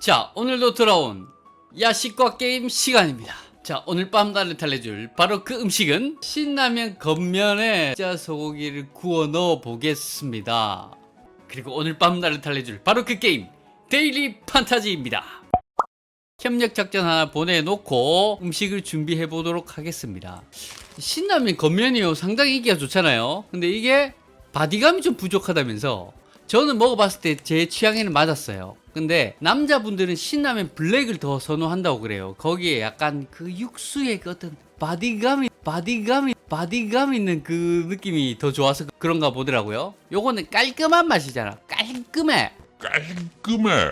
자, 오늘도 돌아온 야식과 게임 시간입니다. 자, 오늘 밤 나를 달래줄 바로 그 음식은 신라면 겉면에 짜 소고기를 구워 넣어 보겠습니다. 그리고 오늘 밤 나를 달래줄 바로 그 게임 데일리 판타지입니다. 협력 작전 하나 보내놓고 음식을 준비해 보도록 하겠습니다. 신라면 겉면이요 상당히 인기가 좋잖아요. 근데 이게 바디감이 좀 부족하다면서 저는 먹어봤을 때 제 취향에는 맞았어요. 근데 남자분들은 신라면 블랙을 더 선호한다고 그래요. 거기에 약간 그 육수의 그 어떤 바디감이 바디감이 바디감 있는 그 느낌이 더 좋아서 그런가 보더라고요. 요거는 깔끔한 맛이잖아. 깔끔해. 깔끔해.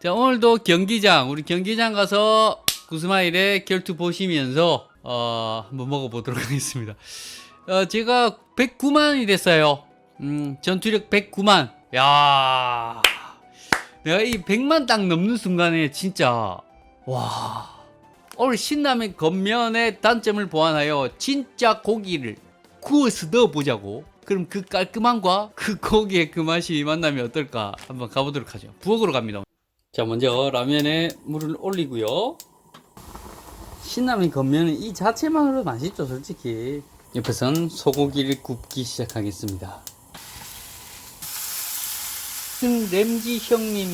자 오늘도 경기장 우리 경기장 가서 구스마일의 결투 보시면서 어 한번 먹어보도록 하겠습니다. 어 제가 109만이 됐어요. 음 전투력 109만. 야 내가 이 100만 딱 넘는 순간에 진짜 와 오늘 신라면 겉면의 단점을 보완하여 진짜 고기를 구워서 넣어보자고. 그럼 그 깔끔함과 그 고기의 그 맛이 만나면 어떨까 한번 가보도록 하죠. 부엌으로 갑니다. 자 먼저 라면에 물을 올리고요 신라면 겉면은 이 자체만으로 맛있죠 솔직히 옆에선 소고기를 굽기 시작하겠습니다 큰 램지 형님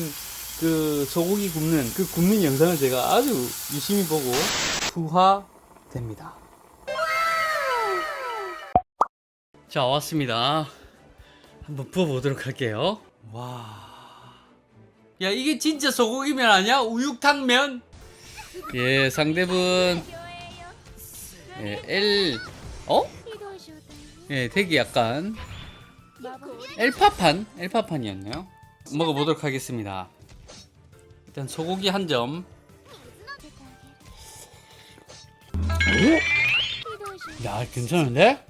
그 소고기 굽는 그 굽는 영상을 제가 아주 유심히 보고 투하됩니다. 자 왔습니다. 한번 부어보도록 할게요. 와. 야 이게 진짜 소고기면 아니야? 우육탕면? 예 상대분. 예, L. 어? 예 되게 약간. 엘파판? 엘파판이었네요 먹어보도록 하겠습니다 일단 소고기 한점 야 괜찮은데?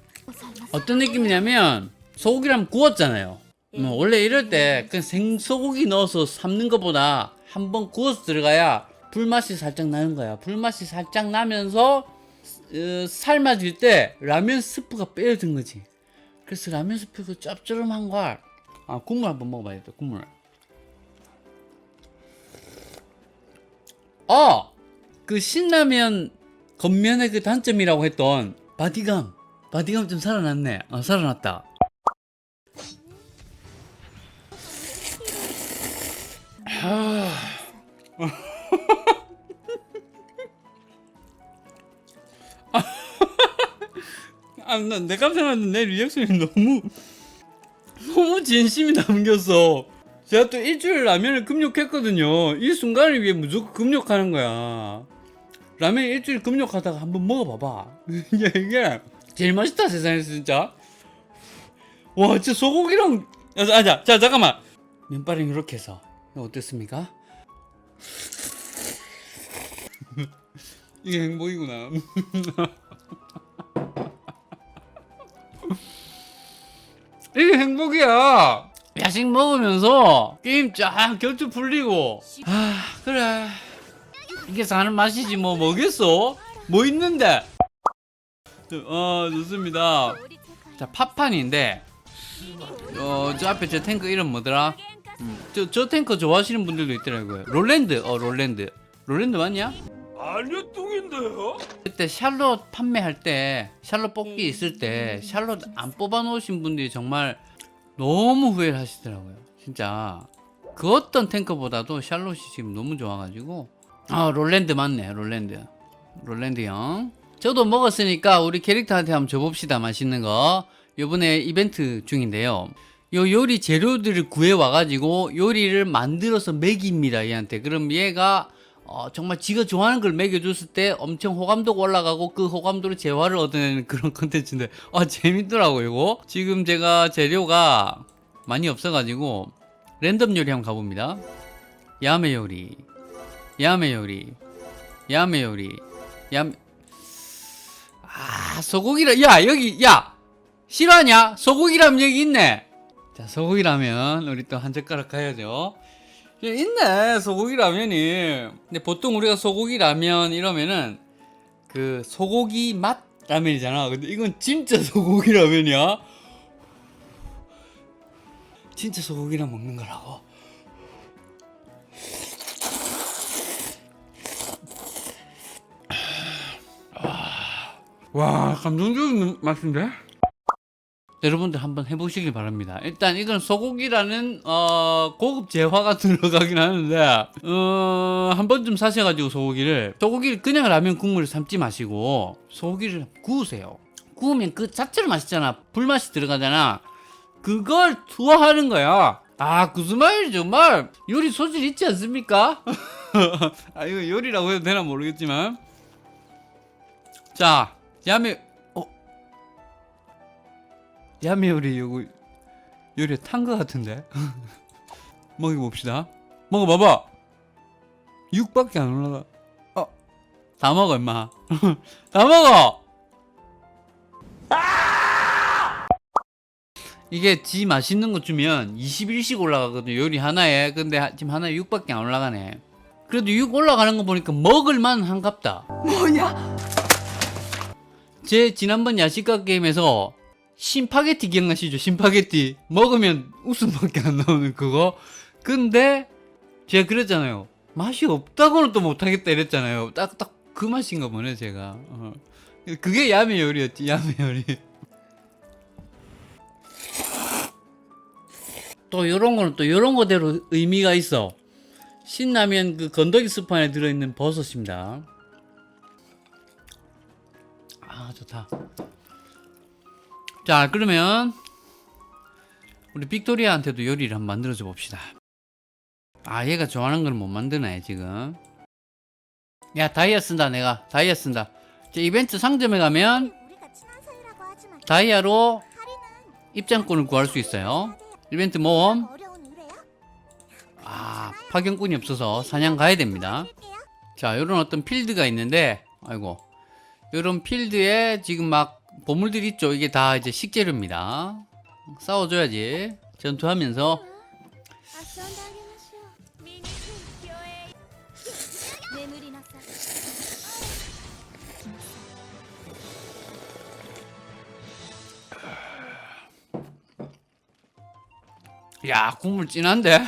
어떤 느낌이냐면 소고기랑 구웠잖아요 뭐 원래 이럴 때 그냥 생소고기 넣어서 삶는 것보다 한 번 구워서 들어가야 불맛이 살짝 나는 거야. 불맛이 살짝 나면서 어, 삶아질 때 라면 스프가 빼어든 거지. 그래서 라면 스프 그 짭조름한 걸. 아 국물 한번 먹어봐야겠다. 국물. 어, 그 신라면 겉면의 그 단점이라고 했던 바디감, 바디감 좀 살아났네. 어, 살아났다. 아, 나, 내 깜짝 놀랐는데 내 리액션이 너무 너무 진심이 담겼어. 제가 또 일주일 라면을 급력했거든요. 이 순간을 위해 무조건 급력하는 거야. 라면 일주일 급력하다가 한번 먹어봐봐. 이게, 제일 맛있다 세상에서 진짜. 와, 진짜 소고기랑 야, 자, 자, 자, 잠깐만. 면발을 이렇게 해서 어땠습니까? 이게 행복이구나. 행복이야. 야식 먹으면서 게임 쫙 결투 풀리고. 아 그래. 이게 사는 맛이지 뭐 뭐겠어? 뭐 있는데? 어 좋습니다. 자 팝판인데 어 저 앞에 저 탱크 이름 뭐더라? 음, 저, 저 탱크 좋아하시는 분들도 있더라고요. 롤랜드, 어, 롤랜드. 롤랜드 맞냐? 아니요 뚱인데요? 그때 샬롯 판매할 때, 샬롯 뽑기 있을 때, 샬롯 안 뽑아 놓으신 분들이 정말 너무 후회를 하시더라고요. 진짜. 그 어떤 탱크보다도 샬롯이 지금 너무 좋아가지고. 아, 롤랜드 맞네, 롤랜드. 롤랜드 형. 저도 먹었으니까 우리 캐릭터한테 한번 줘봅시다, 맛있는 거. 요번에 이벤트 중인데요. 요 요리 재료들을 구해 와가지고 요리를 만들어서 먹입니다 얘한테 그럼 얘가 어, 정말 지가 좋아하는 걸 먹여줬을 때 엄청 호감도가 올라가고 그 호감도로 재화를 얻어내는 그런 컨텐츠인데 아 재밌더라고 이거. 지금 제가 재료가 많이 없어가지고 랜덤 요리 한번 가봅니다. 야매 요리 야매 요리 야매 요리 야매 아 소고기라 야 여기 야 싫어하냐? 소고기라면 여기 있네. 자, 소고기 라면 우리 또 한 젓가락 가야죠. 예, 있네 소고기 라면이. 근데 보통 우리가 소고기 라면 이러면은 그 소고기 맛 라면이잖아. 근데 이건 진짜 소고기 라면이야. 진짜 소고기랑 먹는 거라고. 와 감동적인 맛인데? 여러분들 한번 해보시길 바랍니다. 일단 이건 소고기라는 어, 고급 재화가 들어가긴 하는데 어, 한 번쯤 사셔가지고 소고기를 소고기를 그냥 라면 국물을 삶지 마시고 소고기를 구우세요. 구우면 그 자체로 맛있잖아. 불맛이 들어가잖아. 그걸 투하하는 거야. 아 구스마일 정말 요리 소질 있지 않습니까? 아 이거 요리라고 해도 되나 모르겠지만 자 야매 어 야매 요리 요거 요리 탄거 같은데? 먹어봅시다. 먹어봐봐. 6밖에 안 올라가. 어 다 먹어 임마. 다 먹어! 이게 지 맛있는 거 주면 21씩 올라가거든 요리 하나에. 근데 하- 지금 하나에 6밖에 안 올라가네. 그래도 6 올라가는 거 보니까 먹을만 한갑다. 뭐야? 제 지난번 야식가 게임에서 심파게티 기억나시죠? 심파게티 먹으면 웃음밖에 안 나오는 그거. 근데 제가 그랬잖아요. 맛이 없다고는 또 못하겠다 이랬잖아요. 딱 딱 그 맛인가 보네 제가. 어. 그게 야매 요리였지 야매 요리. 또 요런 거는 또 요런 거대로 의미가 있어. 신라면 그 건더기 스판에 들어있는 버섯입니다. 아 좋다 자 그러면 우리 빅토리아한테도 요리를 한번 만들어줘 봅시다. 아 얘가 좋아하는 걸 못 만드네 지금. 야 다이아 쓴다 내가. 다이아 쓴다. 자, 이벤트 상점에 가면 다이아로 입장권을 구할 수 있어요. 이벤트 모험? 아 파견꾼이 없어서 사냥 가야 됩니다. 자 요런 어떤 필드가 있는데 아이고. 요런 필드에 지금 막 보물들이 있죠. 이게 다 이제 식재료입니다. 싸워줘야지. 전투하면서. 야 국물 진한데?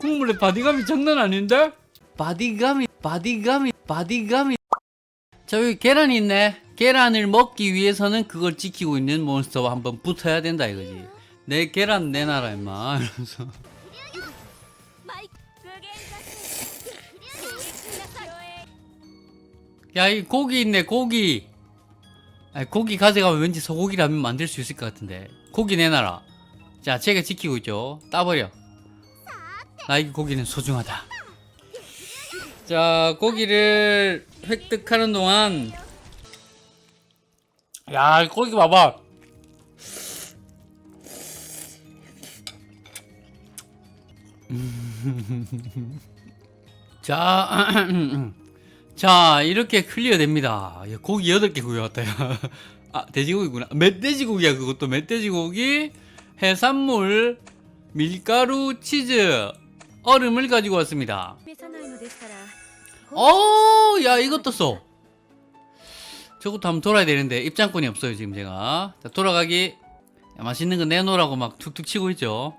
국물의 바디감이 장난 아닌데? 바디감이 바디감이 바디감이 자 여기 계란 있네. 계란을 먹기 위해서는 그걸 지키고 있는 몬스터와 한번 붙어야 된다 이거지. 내 계란 내놔라 임마. 이러면서. 야 이 고기 있네 고기. 아니, 고기 가져가면 왠지 소고기라면 만들 수 있을 것 같은데. 고기 내놔라. 자 제가 지키고 있죠. 따버려. 나에게 고기는 소중하다. 자 고기를 획득하는 동안. 야, 이 고기 봐봐. 자, 자 이렇게 클리어 됩니다 야, 고기 8개 구해왔다 야. 아 돼지고기구나 멧돼지고기야 그것도 멧돼지고기 해산물 밀가루 치즈 얼음을 가지고 왔습니다 어야 이것도 써. 저것도 한번 돌아야 되는데, 입장권이 없어요, 지금 제가. 자, 돌아가기. 야, 맛있는 거 내놓으라고 막 툭툭 치고 있죠.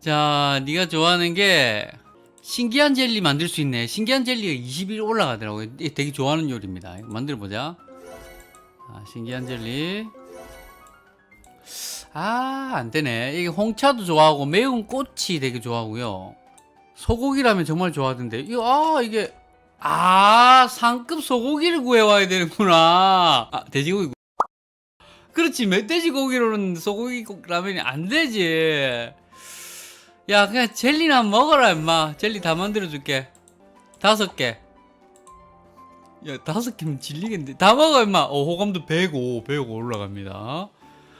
자, 네가 좋아하는 게, 신기한 젤리 만들 수 있네. 신기한 젤리가 20일 올라가더라고요. 되게 좋아하는 요리입니다. 만들어보자. 아, 신기한 젤리. 아, 안 되네. 이게 홍차도 좋아하고 매운 꼬치 되게 좋아하고요. 소고기라면 정말 좋아하던데. 이거 아 이게 아 상급 소고기를 구해와야 되는구나. 아 돼지고기 그렇지. 멧돼지 고기로는 소고기 라면이 안 되지. 야 그냥 젤리나 먹어라 임마. 젤리 다 만들어줄게. 다섯 개 야 다섯 개면 질리겠는데. 다 먹어 임마. 어 호감도 105 105 올라갑니다.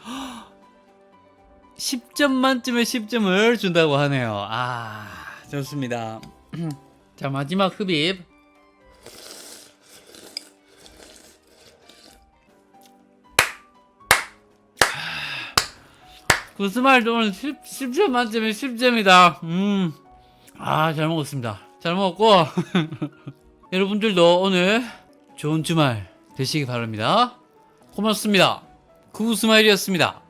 10점 만점에 10점을 준다고 하네요. 아 좋습니다. 자 마지막 흡입. 구스말도 오늘 10, 10점 만점에 10점이다. 음. 음아 잘 먹었습니다. 잘 먹었고. 여러분들도 오늘 좋은 주말 되시기 바랍니다. 고맙습니다. 구스마일이었습니다